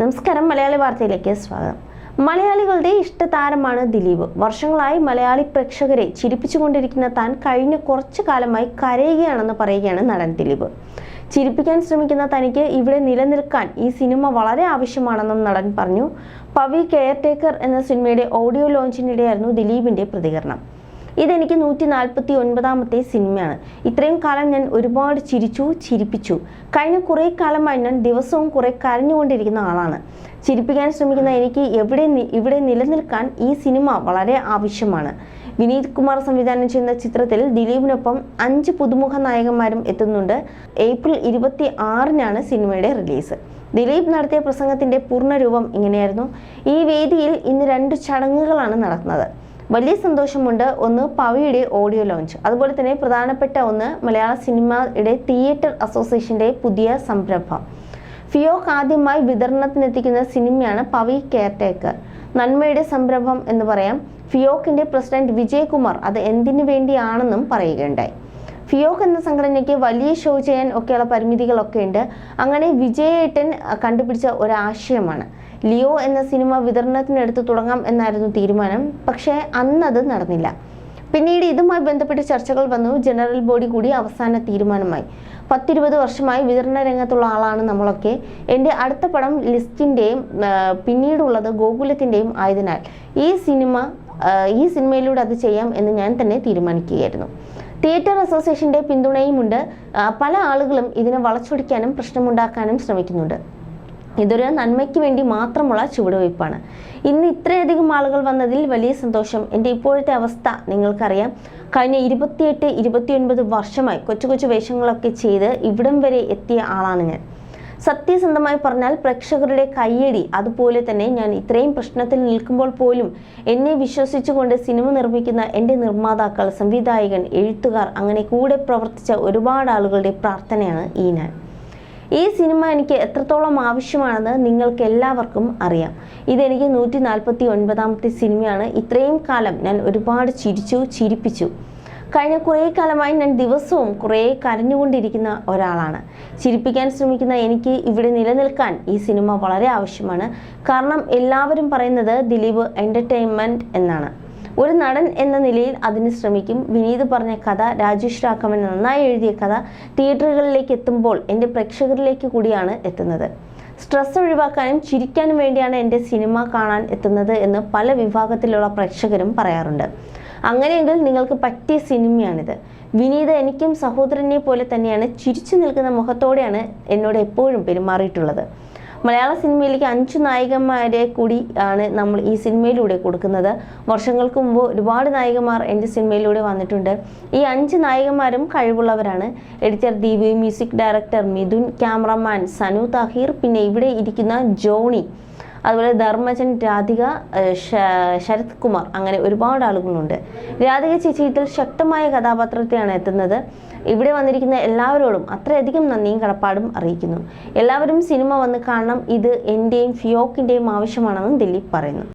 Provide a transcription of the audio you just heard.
നമസ്കാരം മലയാളി വാർത്തയിലേക്ക് സ്വാഗതം. മലയാളികളുടെ ഇഷ്ടതാരമാണ് ദിലീപ്. വർഷങ്ങളായി മലയാളി പ്രേക്ഷകരെ ചിരിപ്പിച്ചുകൊണ്ടിരിക്കുന്ന താൻ കഴിഞ്ഞ കുറച്ചു കാലമായി കരയുകയാണെന്ന് പറയുകയാണ് നടൻ ദിലീപ്. ചിരിപ്പിക്കാൻ ശ്രമിക്കുന്ന തനിക്ക് ഇവിടെ നിലനിൽക്കാൻ ഈ സിനിമ വളരെ ആവശ്യമാണെന്നും നടൻ പറഞ്ഞു. പവി കെയർ ടേക്കർ എന്ന സിനിമയുടെ ഓഡിയോ ലോഞ്ചിനിടെയായിരുന്നു ദിലീപിന്റെ പ്രതികരണം. ഇതെനിക്ക് നൂറ്റി നാൽപ്പത്തി ഒൻപതാമത്തെ സിനിമയാണ്. ഇത്രയും കാലം ഞാൻ ഒരുപാട് ചിരിച്ചു ചിരിപ്പിച്ചു. കഴിഞ്ഞ കുറേ കാലമായി ഞാൻ ദിവസവും കുറേ കരഞ്ഞുകൊണ്ടിരിക്കുന്ന ആളാണ്. ചിരിപ്പിക്കാൻ ശ്രമിക്കുന്ന എനിക്ക് എവിടെ ഇവിടെ നിലനിൽക്കാൻ ഈ സിനിമ വളരെ ആവശ്യമാണ്. വിനീത് കുമാർ സംവിധാനം ചെയ്യുന്ന ചിത്രത്തിൽ ദിലീപിനൊപ്പം അഞ്ച് പുതുമുഖ നായകന്മാരും എത്തുന്നുണ്ട്. ഏപ്രിൽ ഇരുപത്തി ആറിനാണ് സിനിമയുടെ റിലീസ്. ദിലീപ് നടത്തിയ പ്രസംഗത്തിന്റെ പൂർണരൂപം ഇങ്ങനെയായിരുന്നു. ഈ വേദിയിൽ ഇന്ന് രണ്ട് ചടങ്ങുകളാണ് നടക്കുന്നത് വലിയ സന്തോഷമുണ്ട് ഒന്ന് പവിയുടെ ഓഡിയോ ലോഞ്ച്. അതുപോലെ തന്നെ പ്രധാനപ്പെട്ട ഒന്ന് മലയാള സിനിമയുടെ തിയേറ്റർ അസോസിയേഷന്റെ പുതിയ സംരംഭം. ഫിയോക്ക് ആദ്യമായി വിതരണത്തിനെത്തിക്കുന്ന സിനിമയാണ് പവി കെയർടേക്കർ. നന്മയുടെ സംരംഭം എന്ന് പറയാം. ഫിയോക്കിന്റെ പ്രസിഡന്റ് വിജയകുമാർ അത് എന്തിനു വേണ്ടിയാണെന്നും പറയുകയുണ്ടായി. ഫിയോക്ക് എന്ന സംഘടനയ്ക്ക് വലിയ ഷോ ചെയ്യാൻ ഒക്കെയുള്ള പരിമിതികളൊക്കെ ഉണ്ട്. അങ്ങനെ വിജയേട്ടൻ കണ്ടുപിടിച്ച ഒരാശയമാണ്. ലിയോ എന്ന സിനിമ വിതരണത്തിനെടുത്ത് തുടങ്ങാം എന്നായിരുന്നു തീരുമാനം. പക്ഷേ അന്നത് നടന്നില്ല. പിന്നീട് ഇതുമായി ബന്ധപ്പെട്ട് ചർച്ചകൾ വന്നു. ജനറൽ ബോഡി കൂടി അവസാന തീരുമാനമായി. പത്തിരുപത് വർഷമായി വിതരണ രംഗത്തുള്ള ആളാണ് നമ്മളൊക്കെ. എന്റെ അടുത്ത പടം ലിസ്റ്റിന്റെയും പിന്നീടുള്ളത് ഗോകുലത്തിന്റെയും ആയതിനാൽ ഈ സിനിമ ഈ സിനിമയിലൂടെ അത് ചെയ്യാം എന്ന് ഞാൻ തന്നെ തീരുമാനിക്കുകയായിരുന്നു. തിയേറ്റർ അസോസിയേഷന്റെ പിന്തുണയുമുണ്ട്. പല ആളുകളും ഇതിനെ വളച്ചൊടിക്കാനും പ്രശ്നമുണ്ടാക്കാനും ശ്രമിക്കുന്നുണ്ട്. ഇതൊരു നന്മയ്ക്ക് വേണ്ടി മാത്രമുള്ള ചുവടുവയ്പ്പാണ്. ഇന്ന് ഇത്രയധികം ആളുകൾ വന്നതിൽ വലിയ സന്തോഷം. എന്റെ ഇപ്പോഴത്തെ അവസ്ഥ നിങ്ങൾക്കറിയാം. കഴിഞ്ഞ ഇരുപത്തിയെട്ട് ഇരുപത്തിയൊൻപത് വർഷമായി കൊച്ചു കൊച്ചു വേഷങ്ങളൊക്കെ ചെയ്ത് ഇവിടം വരെ എത്തിയ ആളാണ് ഞാൻ. സത്യസന്ധമായി പറഞ്ഞാൽ പ്രേക്ഷകരുടെ കയ്യടി അതുപോലെ തന്നെ ഞാൻ ഇത്രയും പ്രശ്നത്തിൽ നിൽക്കുമ്പോൾ പോലും എന്നെ വിശ്വസിച്ചുകൊണ്ട് സിനിമ നിർമ്മിക്കുന്ന എന്റെ നിർമ്മാതാക്കൾ സംവിധായകൻ എഴുത്തുകാർ അങ്ങനെ കൂടെ പ്രവർത്തിച്ച ഒരുപാട് ആളുകളുടെ പ്രാർത്ഥനയാണ് ഈ ഞാൻ. ഈ സിനിമ എനിക്ക് എത്രത്തോളം ആവശ്യമാണെന്ന് നിങ്ങൾക്ക് എല്ലാവർക്കും അറിയാം. ഇതെനിക്ക് നൂറ്റി നാൽപ്പത്തി ഒൻപതാമത്തെ സിനിമയാണ്. ഇത്രയും കാലം ഞാൻ ഒരുപാട് ചിരിച്ചു ചിരിപ്പിച്ചു. കഴിഞ്ഞ കുറേ കാലമായി ഞാൻ ദിവസവും കുറേ കരഞ്ഞുകൊണ്ടിരിക്കുന്ന ഒരാളാണ്. ചിരിപ്പിക്കാൻ ശ്രമിക്കുന്ന എനിക്ക് ഇവിടെ നിലനിൽക്കാൻ ഈ സിനിമ വളരെ ആവശ്യമാണ്. കാരണം എല്ലാവരും പറയുന്നത് ദിലീപ് എന്റർടൈൻമെന്റ് എന്നാണ്. ഒരു നടൻ എന്ന നിലയിൽ അതിന് ശ്രമിക്കും. വിനീത് പറഞ്ഞ കഥ രാജേഷ് രാഘവൻ നന്നായി എഴുതിയ കഥ തിയേറ്ററുകളിലേക്ക് എത്തുമ്പോൾ എന്റെ പ്രേക്ഷകരിലേക്ക് കൂടിയാണ് എത്തുന്നത്. സ്ട്രെസ് ഒഴിവാക്കാനും ചിരിക്കാനും വേണ്ടിയാണ് എന്റെ സിനിമ കാണാൻ എത്തുന്നത് എന്ന് പല വിഭാഗത്തിലുള്ള പ്രേക്ഷകരും പറയാറുണ്ട്. അങ്ങനെയെങ്കിൽ നിങ്ങൾക്ക് പറ്റിയ സിനിമയാണിത്. വിനീത എനിക്കും സഹോദരനെ പോലെ തന്നെയാണ് ചിരിച്ചു നിൽക്കുന്ന മുഖത്തോടെയാണ് എന്നോട് എപ്പോഴും പെരുമാറിയിട്ടുള്ളത്. മലയാള സിനിമയിലേക്ക് അഞ്ചു നായികന്മാരെ കൂടി ആണ് നമ്മൾ ഈ സിനിമയിലൂടെ കൊടുക്കുന്നത്. വർഷങ്ങൾക്ക് മുമ്പ് ഒരുപാട് നായികമാർ എന്റെ സിനിമയിലൂടെ വന്നിട്ടുണ്ട്. ഈ അഞ്ച് നായികന്മാരും കഴിവുള്ളവരാണ്. Editor Deep music director Mithun cameraman Sanu Thahir പിന്നെ ഇവിടെ ഇരിക്കുന്ന ജോണി. അതുപോലെ ധർമ്മജൻ രാധിക ശരത് കുമാർ അങ്ങനെ ഒരുപാട് ആളുകളുണ്ട്. രാധിക ചേച്ചി ഇതിൽ ശക്തമായ കഥാപാത്രത്തെയാണ് എത്തുന്നത്. ഇവിടെ വന്നിരിക്കുന്ന എല്ലാവരോടും അത്രയധികം നന്ദിയും കടപ്പാടും അറിയിക്കുന്നു. എല്ലാവരും സിനിമ വന്ന് കാണണം. ഇത് എന്റെയും ഫിയോക്കിന്റെയും ആവശ്യമാണെന്നും ദിലീപ് പറയുന്നു.